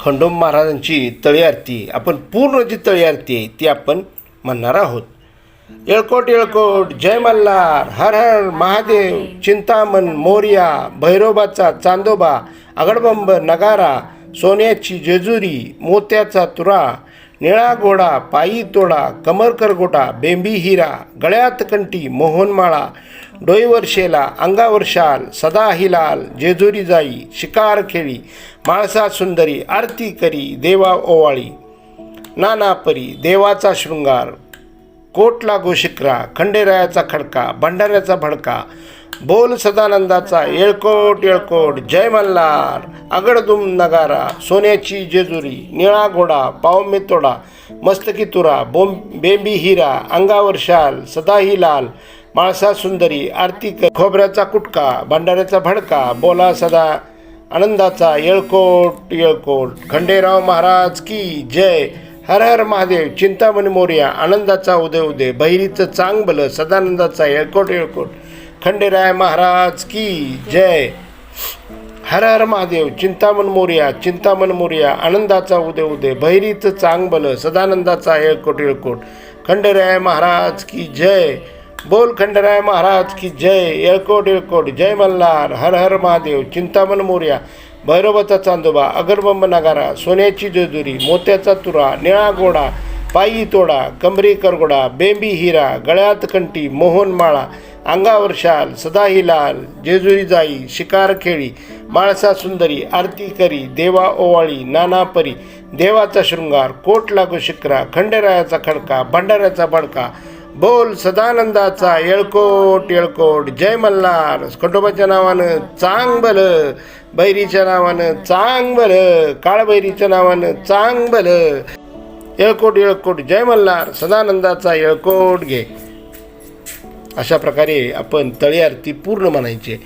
खंडोबा महाराजांची तळी आरती आपण पूर्ण जी तळी आरती आहे ती आपण म्हणणार आहोत. येळकोट येळकोट जय मल्हार हर हर महादेव चिंतामण मोर्या भैरोबाचा चांदोबा अगडबंब नगारा सोन्याची जेजुरी मोत्याचा तुरा निळा घोडा पायी तोडा कमर करगोटा बेंबी हिरा गळ्यात कंठी मोहनमाळा डोईवर शेला अंगावर शाल सदा हिलाल जेजुरी जाई शिकार खेळी माळसा सुंदरी आरती करी देवा ओवाळी नाना परी देवाचा शृंगार कोटला गोशिक्रा खंडेरायाचा खडका भंडाऱ्याचा भडका बोल सदानंदाचा येळकोट येळकोट जय मल्हार अगडदुम नगारा सोन्याची जेजुरी निळा घोडा पावमे तोडा मस्तकी तुरा बोम बेंबी हिरा अंगावर शाल सदाही लाल माळसा सुंदरी आरती क- खोबऱ्याचा कुटका भंडाऱ्याचा भडका बोला सदा आनंदाचा येळकोट येळकोट. खंडेराव महाराज की जय. हर हर महादेव चिंतामणी मोर्या आनंदाचा उदय उदय. बहिरीचं चांग भलं सदानंदाचा येळकोट येळकोट. खंडेराय महाराज की जय. हर हर महादेव चिंतामण मोर्या चिंतामण मोर्या आनंदाचा उदय उदय. बहिरीचं चांग भलं सदानंदाचा येळकोट येळकोट. खंडेराय महाराज की जय. बोल खंडराय महाराज की जय येळकोट येळकोट जय मल्हार हर हर महादेव चिंतामण मोर्या भैरवाचा चांदोबा अगरबंब नगारा सोन्याची जजुरी मोत्याचा तुरा निळा गोडा पायी तोडा कमरी करगोडा बेंबी हिरा गळ्यात कंठी मोहनमाळा अंगावर शाल सदाही लाल जेजुरी जाई शिकार खेळी माळसा सुंदरी आरती करी देवा ओवाळी नाना परी देवाचा शृंगार कोट लागू शिकरा खंडेरायाचा खडका भंडाऱ्याचा भडका बोल सदानंदाचा येळकोट येळकोट. जय मल्हार. खंडोबाच्या नावानं चांग बल. बैरीच्या नावानं चांग बल. काळबैरीच्या नावानं चांग बल. येळकोट येळकोट. जय मल्हार. सदानंदाचा येळकोट घे. अशा प्रकारे आपण तळी आरती पूर्ण म्हणायची